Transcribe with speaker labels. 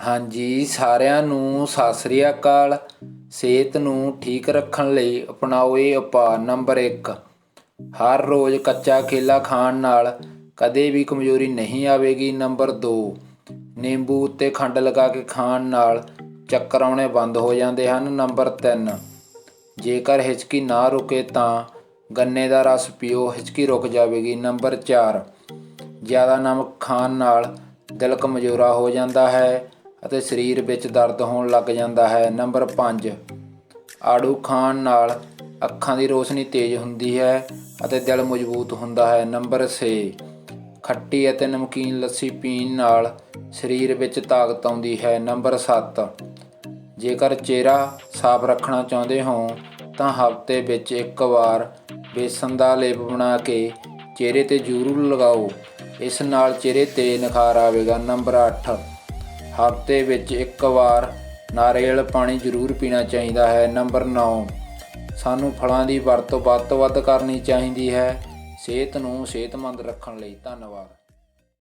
Speaker 1: ਹਾਂਜੀ, ਸਾਰਿਆਂ ਨੂੰ ਸਤਿ ਸ੍ਰੀ ਅਕਾਲ। ਸਿਹਤ ਨੂੰ ਠੀਕ ਰੱਖਣ ਲਈ ਅਪਣਾਓ ਇਹ ਉਪਾਅ ਨੰਬਰ 1 ਹਰ ਰੋਜ਼ ਕੱਚਾ ਕੇਲਾ ਖਾਣ ਨਾਲ ਕਦੇ ਵੀ ਕਮਜ਼ੋਰੀ ਨਹੀਂ ਆਵੇਗੀ ਨੰਬਰ 2 ਨਿੰਬੂ ਉੱਤੇ ਖੰਡ ਲਗਾ ਕੇ ਖਾਣ ਨਾਲ ਚੱਕਰ ਆਉਣੇ ਬੰਦ ਹੋ ਜਾਂਦੇ ਹਨ ਨੰਬਰ 3 ਜੇਕਰ ਹਿਚਕੀ ਨਾ ਰੁਕੇ ਤਾਂ ਗੰਨੇ ਦਾ ਰਸ ਪੀਓ, ਹਿਚਕੀ ਰੁਕ ਜਾਵੇਗੀ ਨੰਬਰ 4 ਜ਼ਿਆਦਾ ਨਮਕ ਖਾਣ ਨਾਲ ਦਿਲ ਕਮਜ਼ੋਰਾ ਹੋ ਜਾਂਦਾ ਹੈ। ਅਤੇ ਸਰੀਰ ਵਿੱਚ ਦਰਦ ਹੋਣ ਲੱਗ ਜਾਂਦਾ ਹੈ। ਨੰਬਰ 5 ਆੜੂ ਖਾਣ ਨਾਲ ਅੱਖਾਂ ਦੀ ਰੋਸ਼ਨੀ ਤੇਜ਼ ਹੁੰਦੀ ਹੈ ਅਤੇ ਦਿਲ ਮਜ਼ਬੂਤ ਹੁੰਦਾ ਹੈ। ਨੰਬਰ 6 ਖੱਟੀ ਅਤੇ ਨਮਕੀਨ ਲੱਸੀ ਪੀਣ ਨਾਲ ਸਰੀਰ ਵਿੱਚ ਤਾਕਤ ਆਉਂਦੀ ਹੈ। ਨੰਬਰ 7 ਜੇਕਰ ਚਿਹਰਾ ਸਾਫ਼ ਰੱਖਣਾ ਚਾਹੁੰਦੇ ਹੋ, ਤਾਂ ਹਫ਼ਤੇ ਵਿੱਚ ਇੱਕ ਵਾਰ ਬੇਸਨ ਦਾ ਲੇਪ ਬਣਾ ਕੇ ਚਿਹਰੇ ਤੇ ਜ਼ਰੂਰ ਲਗਾਓ। ਇਸ ਨਾਲ ਚਿਹਰੇ ਤੇ ਨਿਖਾਰ ਆਵੇਗਾ। ਨੰਬਰ 8 ਹਫ਼ਤੇ ਵਿੱਚ ਇੱਕ ਵਾਰ ਨਾਰੀਅਲ ਪਾਣੀ ਜ਼ਰੂਰ ਪੀਣਾ ਚਾਹੀਦਾ ਹੈ। ਨੰਬਰ 9 ਸਾਨੂੰ ਫਲਾਂ ਦੀ ਵਰਤੋਂ ਵੱਧ ਤੋਂ ਵੱਧ ਕਰਨੀ ਚਾਹੀਦੀ ਹੈ। ਸਿਹਤ ਨੂੰ ਸਿਹਤਮੰਦ ਰੱਖਣ ਲਈ ਧੰਨਵਾਦ।